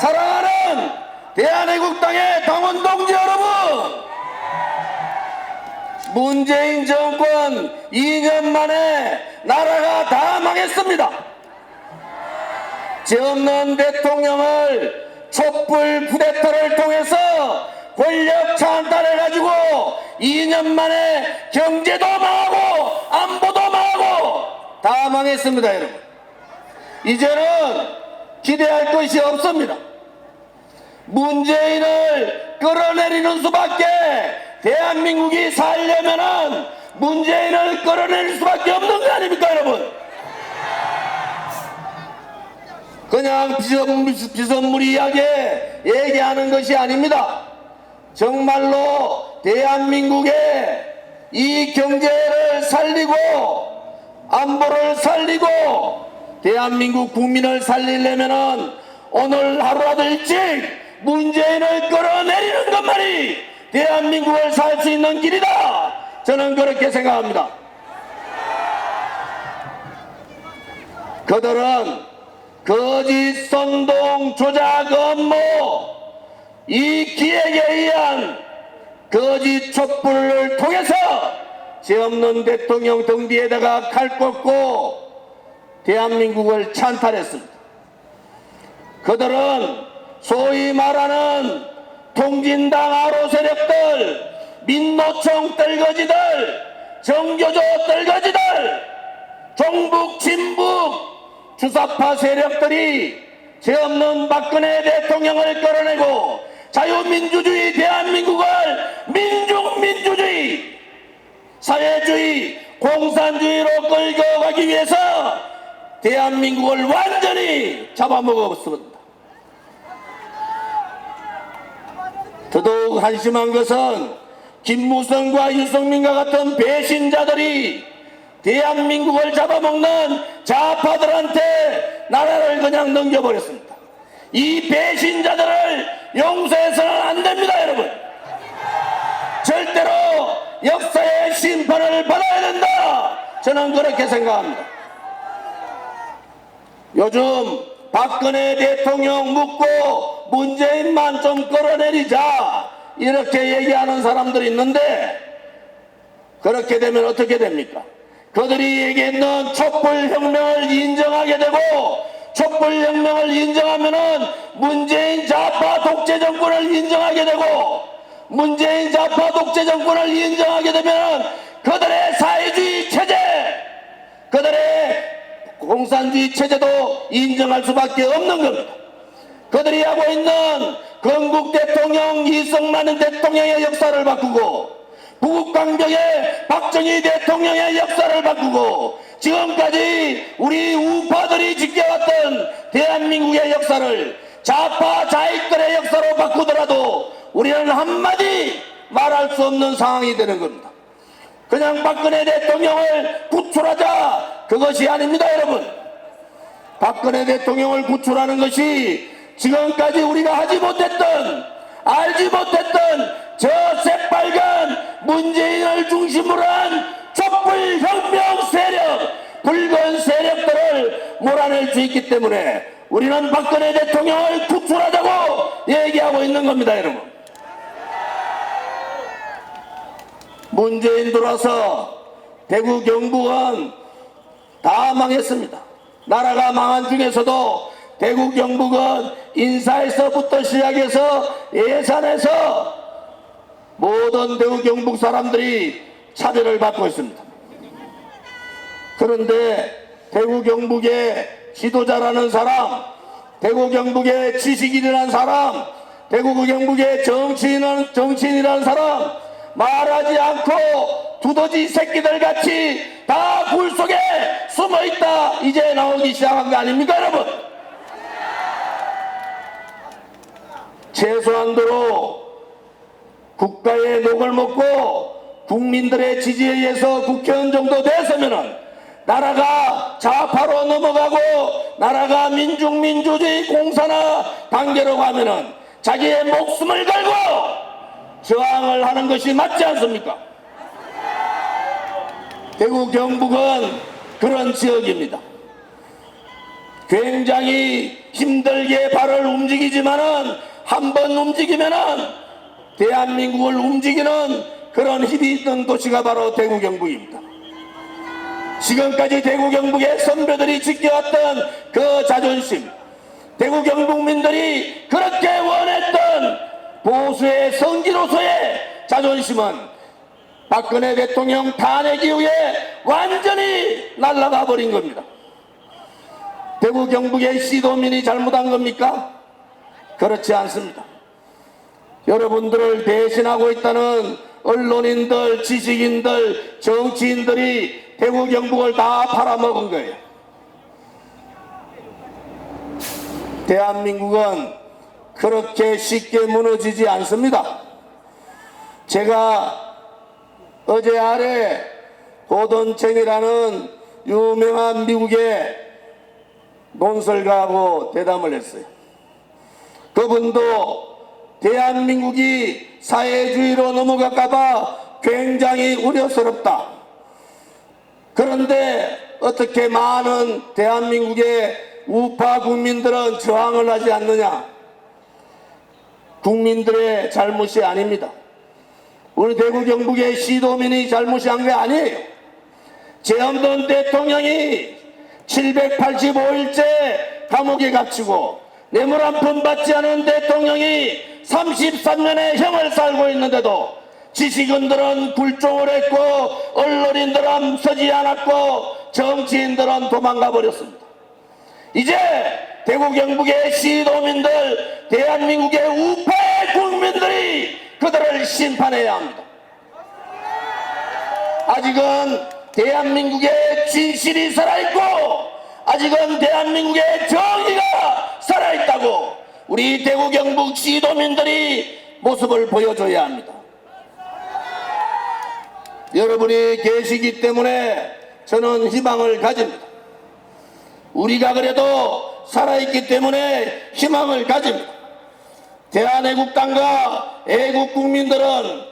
사랑하는 대한애국당의 당원 동지 여러분! 문재인 정권 2년 만에 나라가 다 망했습니다. 죄 없는 대통령을 촛불 쿠데타를 통해서 권력 찬탈을 가지고 2년 만에 경제도 망하고 안보도 망하고 다 망했습니다 여러분. 이제는 기대할 것이 없습니다 문재인을 끌어내리는 수밖에 대한민국이 살려면은 문재인을 끌어내릴 수밖에 없는 거 아닙니까 여러분 그냥 비선, 비선무리하게 얘기하는 것이 아닙니다. 정말로 대한민국의 이 경제를 살리고 안보를 살리고 대한민국 국민을 살리려면은 오늘 하루라도 일찍 문재인을 끌어내리는 것만이 대한민국을 살 수 있는 길이다. 저는 그렇게 생각합니다. 그들은 거짓 선동 조작 업무 이 기획에 의한 거짓 촛불을 통해서 죄 없는 대통령 등 뒤에다가 칼 꽂고 대한민국을 찬탈했습니다. 그들은 소위 말하는 통진당 아로 세력들, 민노총 떨거지들, 정교조 떨거지들, 종북, 진북, 주사파 세력들이 죄 없는 박근혜 대통령을 끌어내고 자유민주주의 대한민국을 민중민주주의 사회주의 공산주의로 끌고 가기 위해서 대한민국을 완전히 잡아먹었습니다. 더더욱 한심한 것은 김무성과 유승민과 같은 배신자들이 대한민국을 잡아먹는 좌파들한테 나라를 그냥 넘겨버렸습니다. 이 배신자들을 용서해서는 안 됩니다, 여러분. 절대로 역사의 심판을 받아야 된다. 저는 그렇게 생각합니다. 요즘 박근혜 대통령 묻고 문재인만 좀 끌어내리자 이렇게 얘기하는 사람들이 있는데 그렇게 되면 어떻게 됩니까? 그들이 얘기했는 촛불혁명을 인정하게 되고 촛불혁명을 인정하면은 문재인 좌파 독재 정권을 인정하게 되고 문재인 좌파 독재 정권을 인정하게 되면 그들의 사회주의 체제 그들의 공산주의 체제도 인정할 수밖에 없는 겁니다. 그들이 하고 있는 건국 대통령 이승만 대통령의 역사를 바꾸고 부국강병의 박정희 대통령의 역사를 바꾸고 지금까지 우리 우파들이 지켜왔던 대한민국의 역사를 좌파 좌익들의 역사로 바꾸더라도 우리는 한마디 말할 수 없는 상황이 되는 겁니다. 그냥 박근혜 대통령을 구출하자 그것이 아닙니다 여러분 박근혜 대통령을 구출하는 것이 지금까지 우리가 하지 못했던 알지 못했던 저 새빨간 문재인을 중심으로 한 촛불혁명 세력 붉은 세력들을 몰아낼 수 있기 때문에 우리는 박근혜 대통령을 구출하자고 얘기하고 있는 겁니다 여러분 문재인 들어서 대구 경북은 다 망했습니다. 나라가 망한 중에서도 대구 경북은 인사에서부터 시작해서 예산에서 모든 대구 경북 사람들이 차별을 받고 있습니다. 그런데 대구 경북의 지도자라는 사람, 대구 경북의 지식인이라는 사람, 대구 경북의 정치인은 정치인이라는 사람 말하지 않고 두더지 새끼들 같이 다 굴 속에 숨어 있다 이제 나오기 시작한 거 아닙니까 여러분? 최소한도로 국가의 녹을 먹고 국민들의 지지에 의해서 국회의원 정도 됐으면은 나라가 좌파로 넘어가고 나라가 민중 민주주의 공산화 단계로 가면은 자기의 목숨을 걸고 저항을 하는 것이 맞지 않습니까? 대구 경북은 그런 지역입니다. 굉장히 힘들게 발을 움직이지만은 한 번 움직이면은 대한민국을 움직이는 그런 힘이 있던 도시가 바로 대구 경북입니다. 지금까지 대구 경북의 선배들이 지켜왔던 그 자존심, 대구 경북민들이 그렇게 원했던 보수의 성지로서의 자존심은 박근혜 대통령 탄핵 이후에 완전히 날아가 버린 겁니다. 대구 경북의 시도민이 잘못한 겁니까? 그렇지 않습니다. 여러분들을 대신하고 있다는 언론인들, 지식인들, 정치인들이 대구 경북을 다 팔아먹은 거예요. 대한민국은 그렇게 쉽게 무너지지 않습니다. 제가 어제 아래 고돈첸이라는 유명한 미국의 논설가하고 대담을 했어요. 그분도 대한민국이 사회주의로 넘어갈까봐 굉장히 우려스럽다. 그런데 어떻게 많은 대한민국의 우파 국민들은 저항을 하지 않느냐? 국민들의 잘못이 아닙니다. 우리 대구 경북의 시도민이 잘못이 한 게 아니에요. 재엄돈 대통령이 785일째 감옥에 갇히고 뇌물 한 푼 받지 않은 대통령이 33년의 형을 살고 있는데도 지식인들은 굴종을 했고 언론인들은 서지 않았고 정치인들은 도망가 버렸습니다. 이제 대구 경북의 시도민들 대한민국의 우파의 국민들이 그들을 심판해야 합니다. 아직은 대한민국의 진실이 살아있고 아직은 대한민국의 정의가 살아있다고 우리 대구 경북 시도민들이 모습을 보여줘야 합니다. 여러분이 계시기 때문에 저는 희망을 가집니다. 우리가 그래도 살아있기 때문에 희망을 가집니다. 대한애국당과 애국 국민들은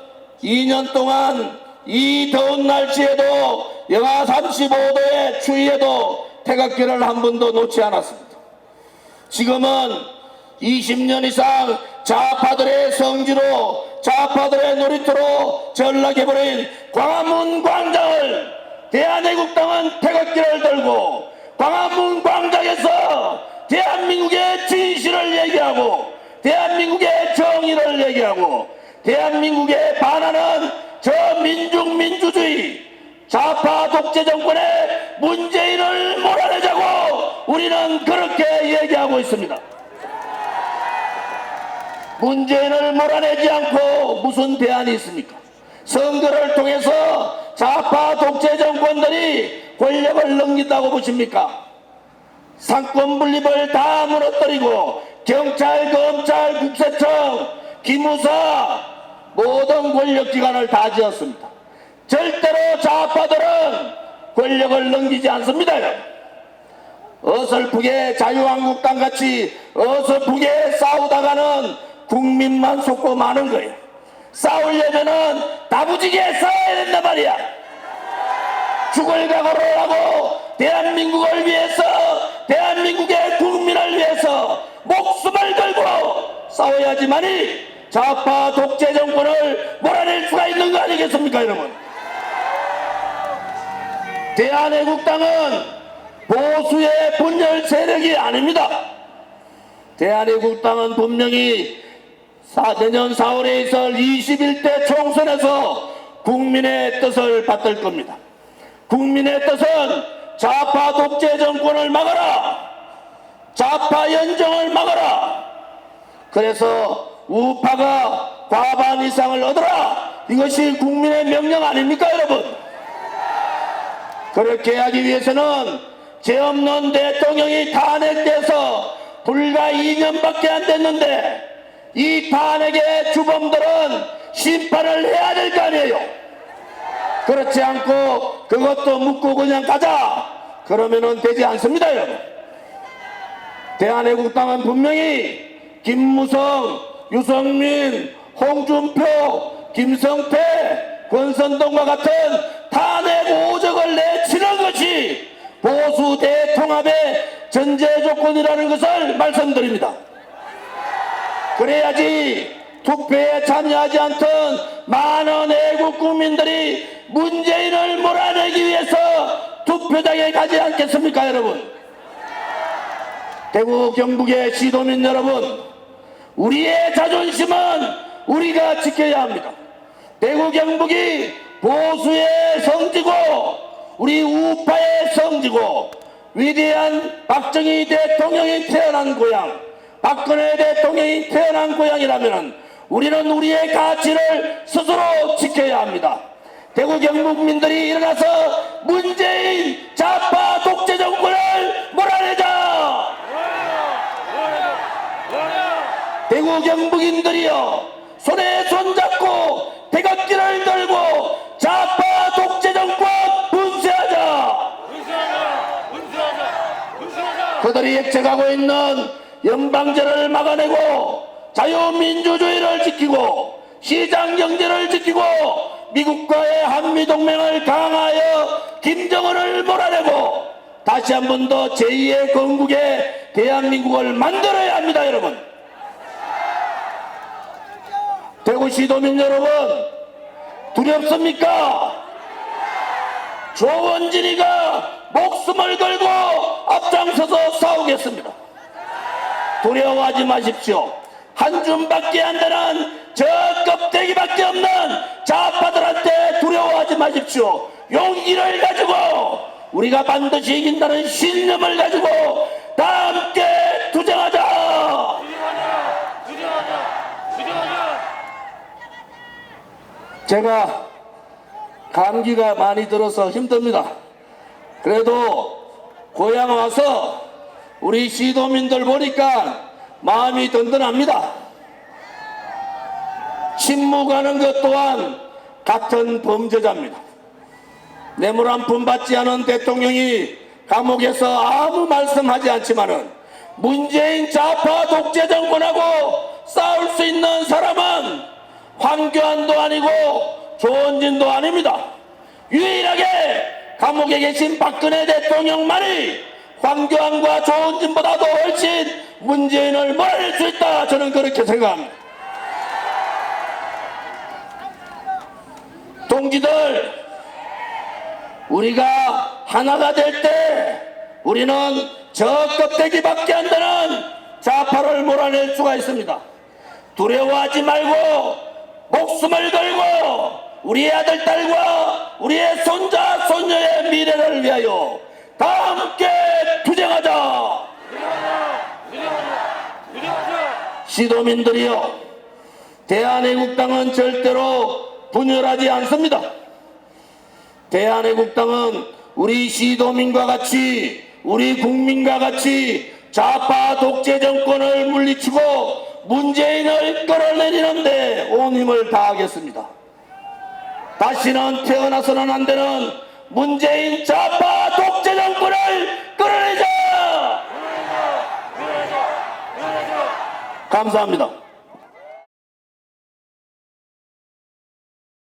2년 동안 이 더운 날씨에도 영하 35도의 추위에도 태극기를 한 번도 놓지 않았습니다. 지금은 20년 이상 좌파들의 성지로 좌파들의 놀이터로 전락해버린 광화문 광장을 대한애국당은 태극기를 들고 광화문 광장에서 대한민국의 진실을 얘기하고 대한민국의 정의를 얘기하고 대한민국에 반하는 저 민중 민주주의 좌파 독재 정권의 문재인을 몰아내자고 우리는 그렇게 얘기하고 있습니다. 문재인을 몰아내지 않고 무슨 대안이 있습니까? 선거를 통해서 좌파 독재 정권들이 권력을 넘긴다고 보십니까? 상권 분립을 다 무너뜨리고 경찰, 검찰, 국세청, 기무사 모든 권력기관을 다 지었습니다. 절대로 좌파들은 권력을 넘기지 않습니다. 어설프게 자유한국당 같이 어설프게 싸우다가는 국민만 속고 마는 거예요. 싸우려면은 다부지게 싸워야 된단 말이야. 죽을 각오를 하고 대한민국을 위해서 대한민국의 국민을 위해서 목숨을 걸고 싸워야지만이 좌파 독재 정권을 몰아낼 수가 있는 거 아니겠습니까 여러분 대한애국당은 보수의 분열 세력이 아닙니다. 대한애국당은 분명히 사- 내년 4월에 있을 21대 총선에서 국민의 뜻을 받들 겁니다. 국민의 뜻은 좌파 독재 정권을 막아라 좌파 연정을 막아라. 그래서 우파가 과반 이상을 얻어라. 이것이 국민의 명령 아닙니까 여러분 그렇게 하기 위해서는 죄 없는 대통령이 탄핵돼서 불과 2년밖에 안 됐는데 이 탄핵의 주범들은 심판을 해야 될 거 아니에요. 그렇지 않고 그것도 묻고 그냥 가자. 그러면은 되지 않습니다 여러분. 대한애국당은 분명히 김무성, 유성민, 홍준표, 김성태, 권선동과 같은 탄핵 오적을 내치는 것이 보수 대통합의 전제 조건이라는 것을 말씀드립니다. 그래야지 투표에 참여하지 않던 많은 애국 국민들이 문재인을 몰아내기 위해서 투표장에 가지 않겠습니까, 여러분? 대구 경북의 시도민 여러분, 우리의 자존심은 우리가 지켜야 합니다. 대구 경북이 보수의 성지고 우리 우파의 성지고 위대한 박정희 대통령이 태어난 고향, 박근혜 대통령이 태어난 고향이라면 우리는 우리의 가치를 스스로 지켜야 합니다. 대구 경북민들이 일어나서 문재인 좌파 독재 정권을 몰아내자! 대구 경북인들이여 손에 자! 그들이 액체하고 있는 연방제를 막아내고 자유민주주의를 지키고 시장 경제를 지키고 미국과의 한미동맹을 강화하여 김정은을 몰아내고 다시 한 번 더 제2의 건국의 대한민국을 만들어야 합니다 여러분 대구시도민 여러분 두렵습니까? 조원진이가 목숨을 걸고 앞장서서 싸우겠습니다. 두려워하지 마십시오. 한 줌밖에 안 되는 저 껍데기밖에 없는 좌파들한테 두려워하지 마십시오. 용기를 가지고 우리가 반드시 이긴다는 신념을 가지고 다 함께 투쟁하자. 주장하자! 주장하자! 주장하자! 제가 감기가 많이 들어서 힘듭니다. 그래도 고향 와서 우리 시도민들 보니까 마음이 든든합니다. 침묵하는 것 또한 같은 범죄자입니다. 뇌물 한 푼 받지 않은 대통령이 감옥에서 아무 말씀하지 않지만은 문재인 좌파 독재 정권하고 싸울 수 있는 사람은 황교안도 아니고 조원진도 아닙니다. 유일하게 감옥에 계신 박근혜 대통령만이 황교안과 조원진보다도 훨씬 문재인을 몰아낼 수 있다. 저는 그렇게 생각합니다. 동지들, 우리가 하나가 될 때 우리는 저 껍데기밖에 안 되는 좌파를 몰아낼 수가 있습니다. 두려워하지 말고 목숨을 걸고 우리의 아들, 딸과 우리의 손자, 손녀의 미래를 위하여 다 함께 투쟁하자! 시도민들이여, 대한애국당은 절대로 분열하지 않습니다. 대한애국당은 우리 시도민과 같이 우리 국민과 같이 좌파 독재 정권을 물리치고 문재인을 끌어내리는데 온 힘을 다하겠습니다. 다시는 태어나서는 안 되는 문재인 좌파 독재 정권을 끌어내자! 감사합니다.